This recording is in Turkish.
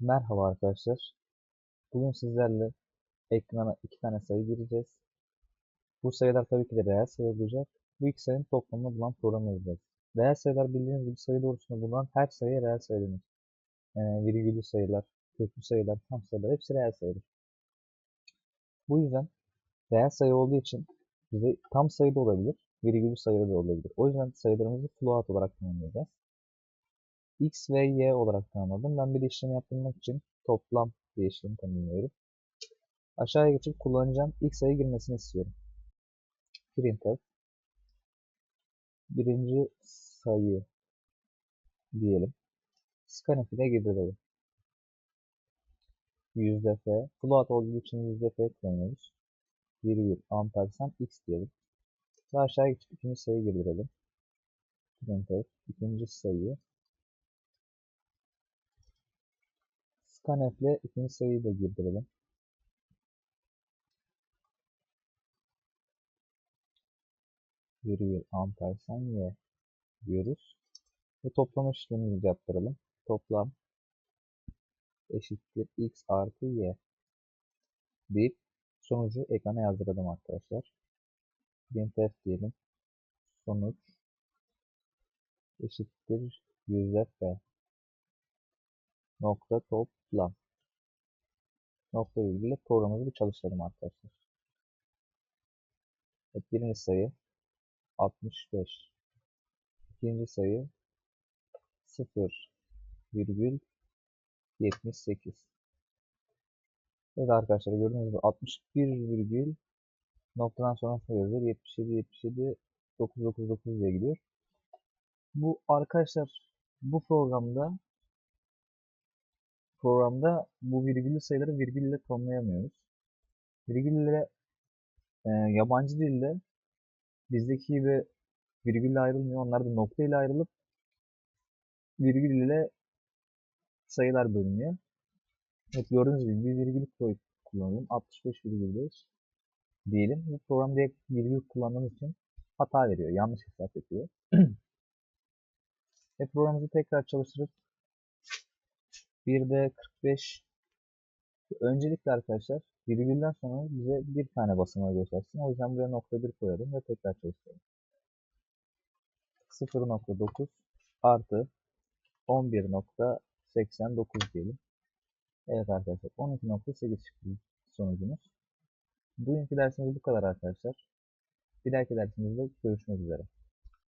Merhaba arkadaşlar. Bugün sizlerle ekrana iki tane sayı gireceğiz. Bu sayılar tabii ki de reel sayı olacak. Bu iki sayının toplamını bulan programı yazacağız. Reel sayılar bildiğiniz gibi sayı doğrusunda bulunan her sayıya reel sayı denir. Virgüllü sayılar, köklü sayılar, tam sayılar hepsi reel sayıdır. Bu yüzden reel sayı olduğu için bize tam sayı da olabilir, virgüllü sayı da olabilir. O yüzden sayılarımızı float olarak tanımlayacağız x ve y olarak tanımladım. Ben bir işlem yaptırmak için toplam bir işlemi tanımlıyorum. Aşağıya geçip kullanacağım ilk sayı girmesini istiyorum. Printf birinci sayı diyelim. Scanf ile girdirelim. Yüzde f. Float olduğu için yüzde f kullanıyoruz. Virgül ampersand x diyelim. Ve aşağıya geçip ikinci sayı girdirelim. Printf ikinci sayı Scanf ile ikinci sayıyı da girdirelim. Virgül ampersand y diyoruz. Ve toplam işlemimizi yaptıralım. Toplam eşittir x artı y deyip sonucu ekrana yazdıralım arkadaşlar. printf diyelim. Sonuç eşittir yüzde f nokta toplam nokta virgülle programımızı bir çalıştıralım arkadaşlar. Evet, birinci sayı 65 ikinci sayı 0 virgül 78 Evet arkadaşlar gördüğünüz gibi 61 virgül noktadan sonra yazıyor 77 77 999 diye gidiyor. Bu arkadaşlar bu programda programda bu virgüllü sayıları virgül ile tanımlayamıyoruz. Virgül ile e, yabancı dilde bizdeki gibi virgülle ayrılmıyor. Onlar da nokta ayrılıp virgül ile sayılar bölünüyor. Evet gördüğünüz gibi bir virgül koy kullanalım. 65,5 diyelim. Bu program direkt virgül kullandığımız için hata veriyor. Yanlış hesap yapıyor. Ve programımızı tekrar çalıştırıp bir de 45 öncelikle arkadaşlar virgülden sonra bize bir tane basamağı göstersin. O yüzden buraya nokta 1 koyalım ve tekrar çalıştıralım. 0.9 artı 11.89 diyelim. Evet arkadaşlar 12.8 çıktı sonucumuz. Bugünkü dersimiz bu kadar arkadaşlar. Bir dahaki dersimizde görüşmek üzere.